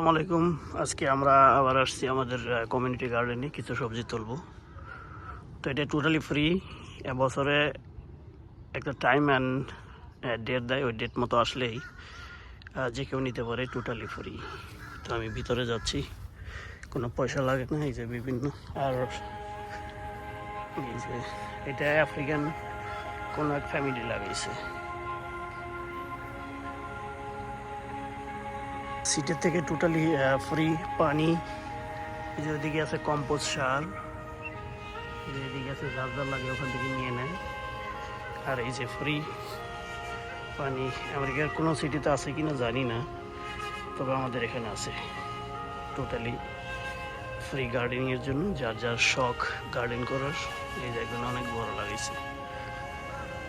আসসালামু আলাইকুম। আজকে আমরা আবার আসছি আমাদের কমিউনিটি গার্ডেনে কিছু সবজি তুলব। তো এটা টোটালি ফ্রি এবছরে একটা টাইম অ্যান্ড ডেট দেয়, ওই ডেট মতো আসলেই যে কেউ নিতে পারে টোটালি ফ্রি তো আমি ভিতরে যাচ্ছি। কোনো পয়সা লাগে না, এই যে বিভিন্ন। আর এই যে, এটা আফ্রিকান কোনো এক ফ্যামিলি লাগিয়েছে। সিটের থেকে টোটালি ফ্রি পানি। এই যে ওইদিকে আছে কম্পোজ সার এদিকে আছে যার যার লাগে, ওখান থেকে নিয়ে নেয়। আর এই যে ফ্রি পানি। আমেরিকার কোনো সিটিতে আছে কিনা জানি না, তবে আমাদের এখানে আছে। টোটালি ফ্রি গার্ডেনিংয়ের জন্য, যার যার শখ গার্ডেন করার, এই জায়গাগুলো অনেক বড় লাগিয়েছে।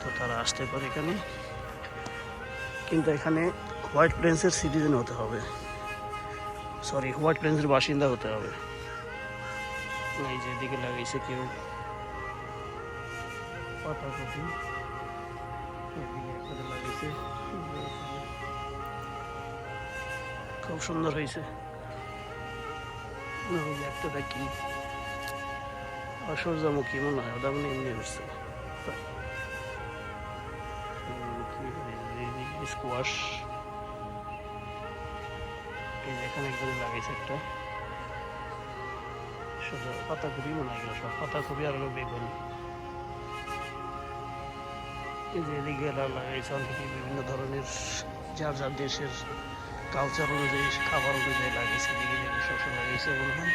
তো তারা আসতে পারে এখানে। কিন্তু এখানে হোয়াইট প্লেন্সের সিটিজেন হতে হবে। সরি হোয়াইট প্লেন্সের বাসিন্দা হতে হবে। এই যে দিকে লাগাইছে কেউ। পাতাকপি। খুব সুন্দর হয়েছে। ওই যে একটা দেখি অসূর্যমুখী মনে হয় ওটা মানে এমনি উঠছে স্কোয়াশ এখানে একদম লাগাইছে একটা। বেগুন। বিভিন্ন ধরনের, যার যার দেশের কালচার অনুযায়ী, খাবার অনুযায়ী লাগিয়েছে মনে হয়।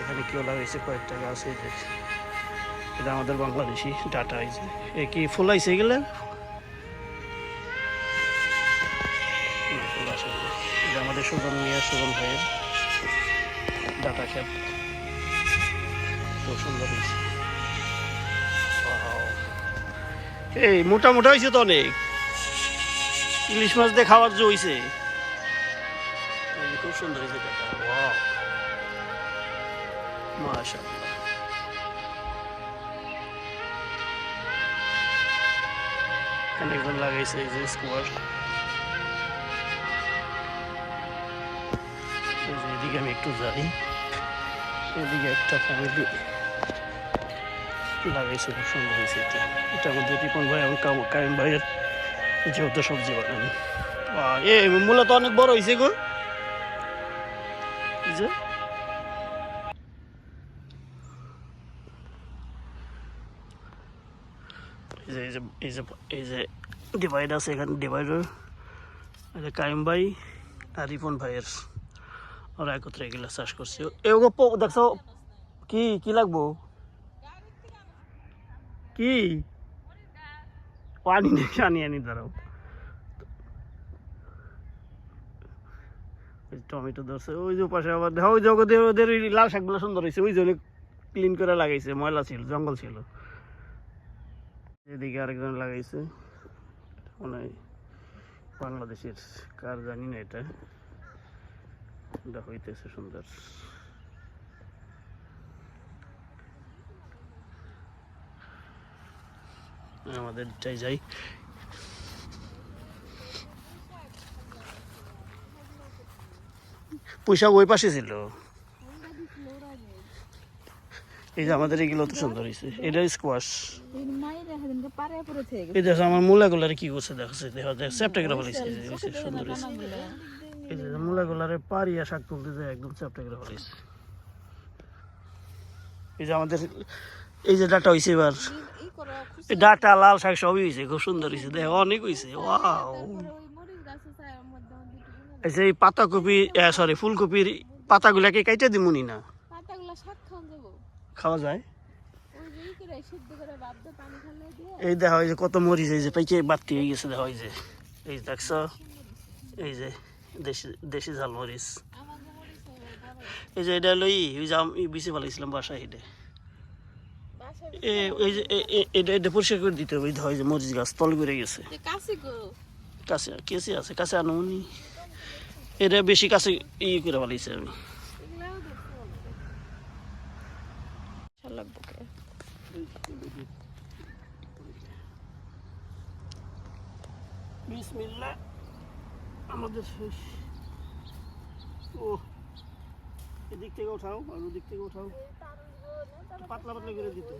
এখানে কেউ লাগাইছে কয়েকটা গাছ এটা আমাদের বাংলাদেশি ডাটা হয়েছে এ কি ফুল আইছে এটা সুজন মিয়া সুজন ভাইয়ের ডাটা খেত খুব সুন্দর হয়েছে। এই মোটা মোটা হয়েছে তো অনেক। ইলিশ মাছ দিয়ে খাওয়ার যে হয়েছে খুব সুন্দর হয়েছে ওয়াও। মাশাআল্লাহ। এখানে লাগাইছে এই যে স্কোয়ার এদিকে আমি একটু যাই এদিকে একটা ফ্যামিলি লাগাইছে খুব সুন্দর হয়েছে এটা। এটা আমাদের রিপন ভাই এবং কাইম ভাইয়ের যেহেতু সবজি বাগান এ মূলত অনেক বড় হয়েছে গো। যে। এই যে এই যে এই যে ডিভাইড আছে এখানে ডিভাইডার কাইম ভাই আর রিপন ভাইয়ের। ওরা একত্রে এগুলো চাষ করছে। এগুলো দেখছ, কি কি লাগবো? কি? পানি নেই আনি আনি, দাঁড়াও। টমেটো ধরছে, ওই যে পাশে আবার দেখো, ওই যে ওদের লাল শাকগুলো সুন্দর হয়েছে ওই জন্য ক্লিন করে লাগাইছে, ময়লা ছিল, জঙ্গল ছিল। এদিকে আরেকজন লাগাইছে। মনে বাংলাদেশের, কার জানি না এটা। এটা হইতেছে সুন্দর। আমাদের চাই যাই। পোশাক ওই পাশে ছিল। এই যে আমাদের এগুলো তো সুন্দর হয়েছে এটা স্কোয়াশ এই দেখো আমার মূলাগুলারে কি করছে দেখছে দেখা যায় চ্যাপটা করে ফেলেছে। এই যে, এই যে, সুন্দর হয়েছে এই যে মূলাগুলারে পারিয়া শাক তুলতে যায় একদম চ্যাপটা করে ফেলেছে এই যে আমাদের এই যে ডাটা হয়েছে এবার। এই ডাটা লাল শাক সবই হয়েছে খুব সুন্দর হয়েছে দেখ অনেক হয়েছে ওয়াও। এই যে পাতাকপি সরি ফুলকপির পাতাগুলাকে কাইটে দিমুনি না খাওয়া যায়? এই দেখা হয় যে কত মরিচ এই যে পাইকে বাড়তি হয়ে গেছে দেখা হয় যে। এই যে দেখছ? এই যে। দেশি দেশি ঝাল মরিচ। এই যে এটা লই ওই যে আমি বিছে ফেলাইছিলাম বাসায় এটা। এ ওই যে এটা এটা পরিষ্কার করে দিতে হবে এই যে হয় যে মরিচ গাছ তল করে গেছে। কাছে কেসে আছে কাছে আনুনি এটা বেশি কাছে ই করে ফেলাইছে আমি। বিসমিল্লাহ। আমাদের শেষ। ও এদিক থেকে ওঠাও, আর ওদিক থেকে ওঠাও। পাতলা পাতলা করে দিতে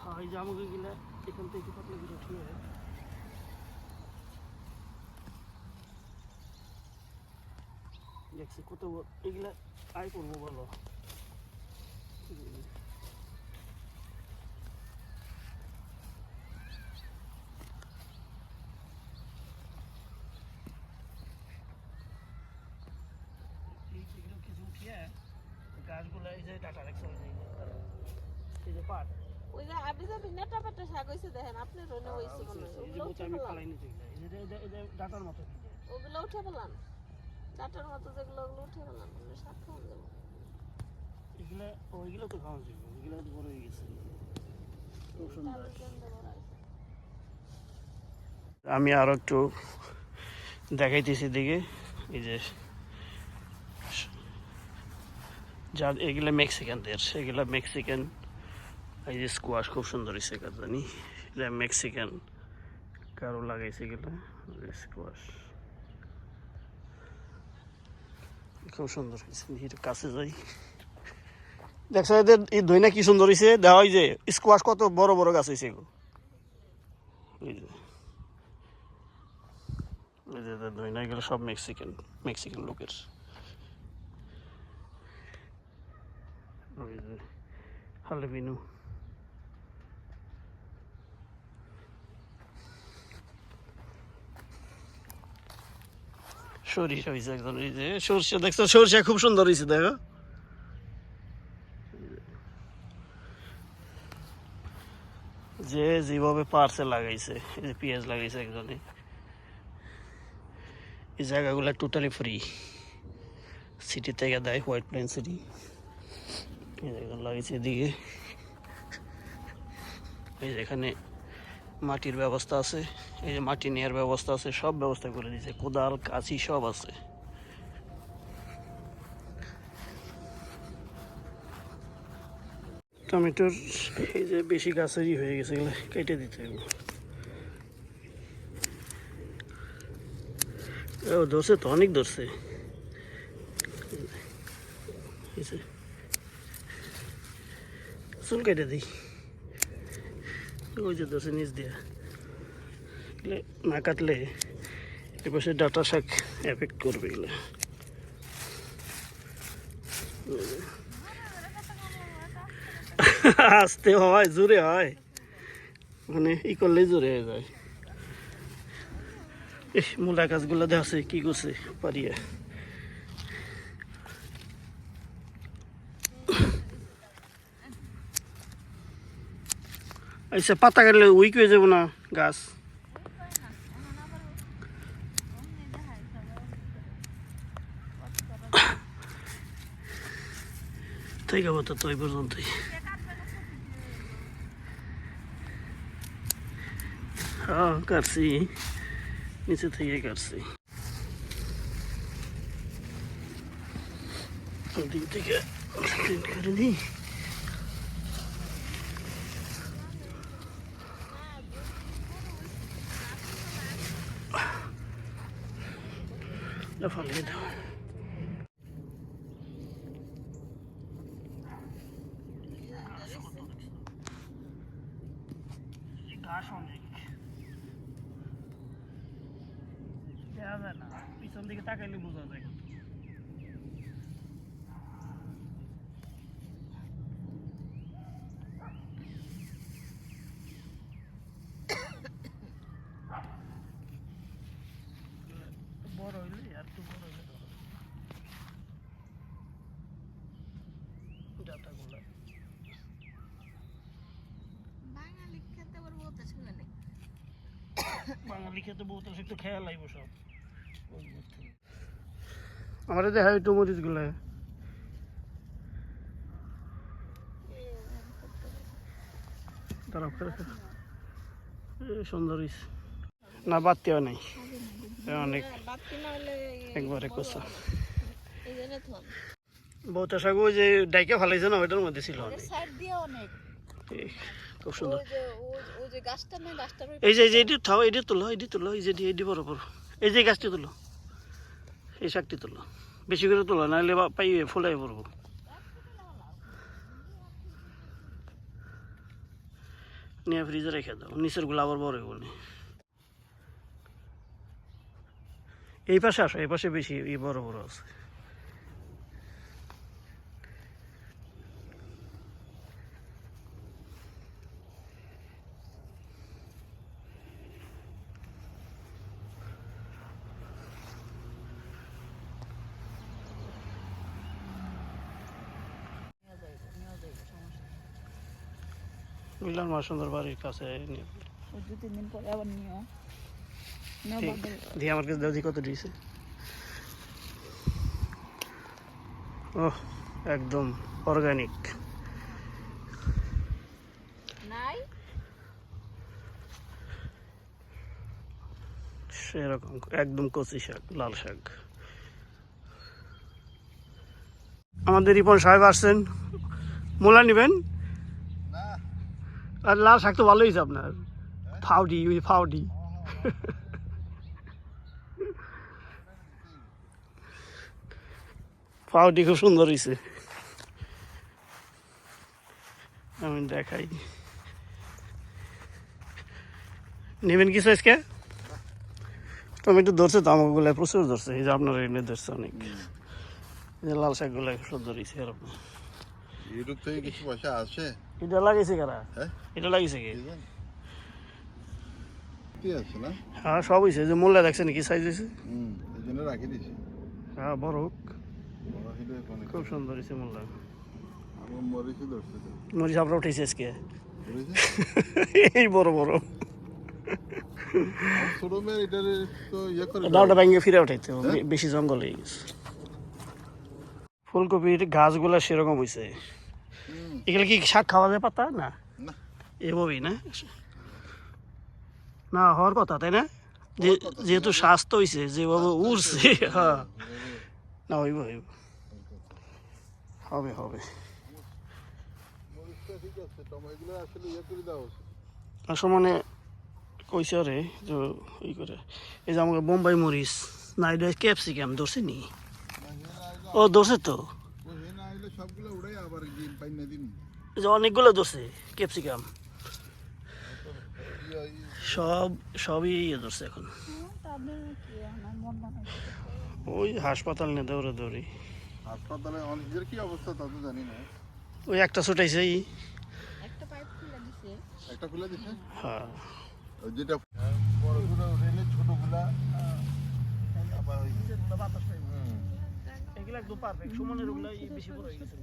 হ্যাঁ এই যে আমাকে গেলে এখান থেকে পাতলা উঠিয়ে দেখছি কত এগুলা আয় করব বলো এই- এগুলো কিছু উঠিয়ে গাছগুলো এই যে ডাটা রাখছে ওই যে এই যে পাট ওই যে আপনি যে ভিন্নাটা পাটা শাক হইছে দেখেন আপনার রনে হইছে মনে হয় ওগুলো উঠে এই যে ডাটার মতো ওগুলো উঠে পেলাম ডাটার মতো যেগুলো ওগুলো উঠে ওগুলো শাক খাওয়া যাবে। এগুলা ওইগুলো তো খাওয়া যাবে। ওইগুলো তো বড় হয়ে গেছে। খুব সুন্দর। আমি আরও একটু দেখাইতেছি দিকে এই যে যা এগুলো মেক্সিকানদের এগুলো মেক্সিকান এই যে স্কোয়াশ খুব সুন্দর হয়েছে জানি। এটা মেক্সিকান কারও লাগাইছে এগুলো স্কোয়াশ খুব সুন্দর হয়েছে কাছে যাই। দেখছ এদের, এই দইনা কি সুন্দর হয়েছে দেওয়া হয় যে স্কোয়াশ কত বড় বড় গাছ হয়েছে এগুলো এই এই যে দইনা, এগুলো সব মেক্সিকান মেক্সিকান লোকের ওই যে হালবিনু সরিষা হয়েছে একদম খুব সুন্দর হয়েছে দেখো। যে যেভাবে পারছে লাগাইছে, এই পেঁয়াজ লাগাইছে একজনে এই জায়গাগুলো টোটালি ফ্রি সিটি থেকে দেয় হোয়াইট প্লেন সিটি লাগিয়েছে এই যে এখানে মাটির ব্যবস্থা আছে, এই যে মাটি নেওয়ার ব্যবস্থা আছে, সব ব্যবস্থা করে দিয়েছে, কোদাল, কাঁচি, সব আছে। টমেটোর এই যে বেশি গাছেরই হয়ে গেছে, এগুলো কেটে দিতে ও, ধরছে তো, অনেক ধরছে এই যে, চুল কেটে দিই। ওই যে ধরছে নিচ দিয়া। না কাটলে এপাশে ডাটা শাক এফেক্ট করবে এগুলো। আসতে হয়, জোরে হয়। মানে ই করলেই জোরে হয়ে যায়। মূলা গাছগুলো দেখছে কি করছে পারিয়া আচ্ছা পাতা কাটলে উইক হয়ে যাব না, গাছ? ঠিক আছে তো ওই পর্যন্তই। হ্যাঁ কাটছি। নিচে থেকে কাটছি। ওদিক থেকে করে দিই এটা ফালিয়ে দাও ঘাস অনেক দেখা যায় না পিছন দিকে তাকাইলে বোঝা যায় কিন্তু। বড় হইলে আর একটু বড় হইলে ধরো ডাটাগুলো বাঙালি খেতে আবার বলতে শুনে নেই বাঙালি খেতে বহুত একটু খেয়াল লাগবে সব। আমার দেখা একটু মরিচগুলো তারা সুন্দর না বাড়তেও নেই। এ অনেক। না হলে একবারে কোসা। বহুত যে ডাইকে ফালাইছে না ওইটার মধ্যে ছিল অনেক। খুব সুন্দর। এই যে এই যে এটি থাও এটি তুলো এটি তুলো এই যে এটি বড় বড়। এই যে গাছটি তুলো এই শাকটি তুলো। বেশি করে তুলো নাহলে পাইয়ে ফুলাই পড়ব। নিয়ে ফ্রিজে রেখে দাও নিচেরগুলো আবার বড় বলে এই পাশে আসো এই পাশে বেশি বড় বড় আছে। মিলান মা সুন্দর বাড়ির কাছে দু তিন দিন পরে আবার নিও নিও ঠিক। বাদল দিয়ে আমার কাছে দাদি কত দিয়েছে। ওহ একদম অর্গানিক নাই? সেরকম একদম কচি শাক লাল শাক। আমাদের রিপন সাহেব আসছেন। মূলা নেবেন? আর লাল শাক তো ভালোই হয়েছে আপনার। ফাউডি ওই ফাউডি। ফাউডি খুব সুন্দর হয়েছে আমি দেখাই। নেবেন কিছু আজকে? টমেটো ধরছে তো আমাকে গুলায় প্রচুর ধরছে। এই যে আপনার এনে ধরছে অনেক। লাল শাকগুলা সুন্দর হয়েছে এরকম ইউটিউব থেকে কিছু পয়সা আসে? এটা লাগিয়েছে কারা? হ্যাঁ? এটা লাগিয়েছে কি? না? হ্যাঁ সব হয়েছে যে মোল্লা দেখছেন কি সাইজ হয়েছে হুম এই জন্য রাখি দিছি। হ্যাঁ বড় খুব সুন্দর হয়েছে ধরছে মরিচ আমরা উঠেছি আজকে? এই বড় বড়। ইয়ে করে ডাউটা ভেঙে ফিরে উঠাইতে বেশি জঙ্গল। হয়ে গেছে ফুলকপির গাছগুলা সেরকম হয়েছে এগুলো কি শাক খাওয়া যায় পাতা না এভাবেই না না হওয়ার কথা তাই না যে যেহেতু স্বাস্থ্য হয়েছে যেভাবে উড়ছে হ্যাঁ না হইব হইব হবে হবে মরিচটা ঠিক আছে টমেটোগুলো আসলে ইয়ে করে দেওয়া উচিত আসলে মানে কইছে রে যে ই করে এই যে আমাকে বোম্বাই মরিচ না এটা ক্যাপসিকাম ধরছে নি ও ধরছে তো সবগুলো উড়াই আবার পাইনা দিন যে অনেকগুলো ধরছে ক্যাপসিকাম। সব সবই ইয়ে ধরছে এখন। তাদের কি আমার ওই হাসপাতাল নিয়ে দৌড়ে দৌড়ি। হাসপাতালে অনেকের কি অবস্থা তা তো জানি না। ওই একটা ছুটাইছে একটা পাইপ খুলে দিছে। একটা খুলে দিছে? হ্যাঁ। ওই যেটা বড়গুলো রেলে ছোটগুলা আবার ওই হুম। এগুলো একদম পারফেক্ট সুমনের ওগুলো বেশি বড় হয়ে গেছিল।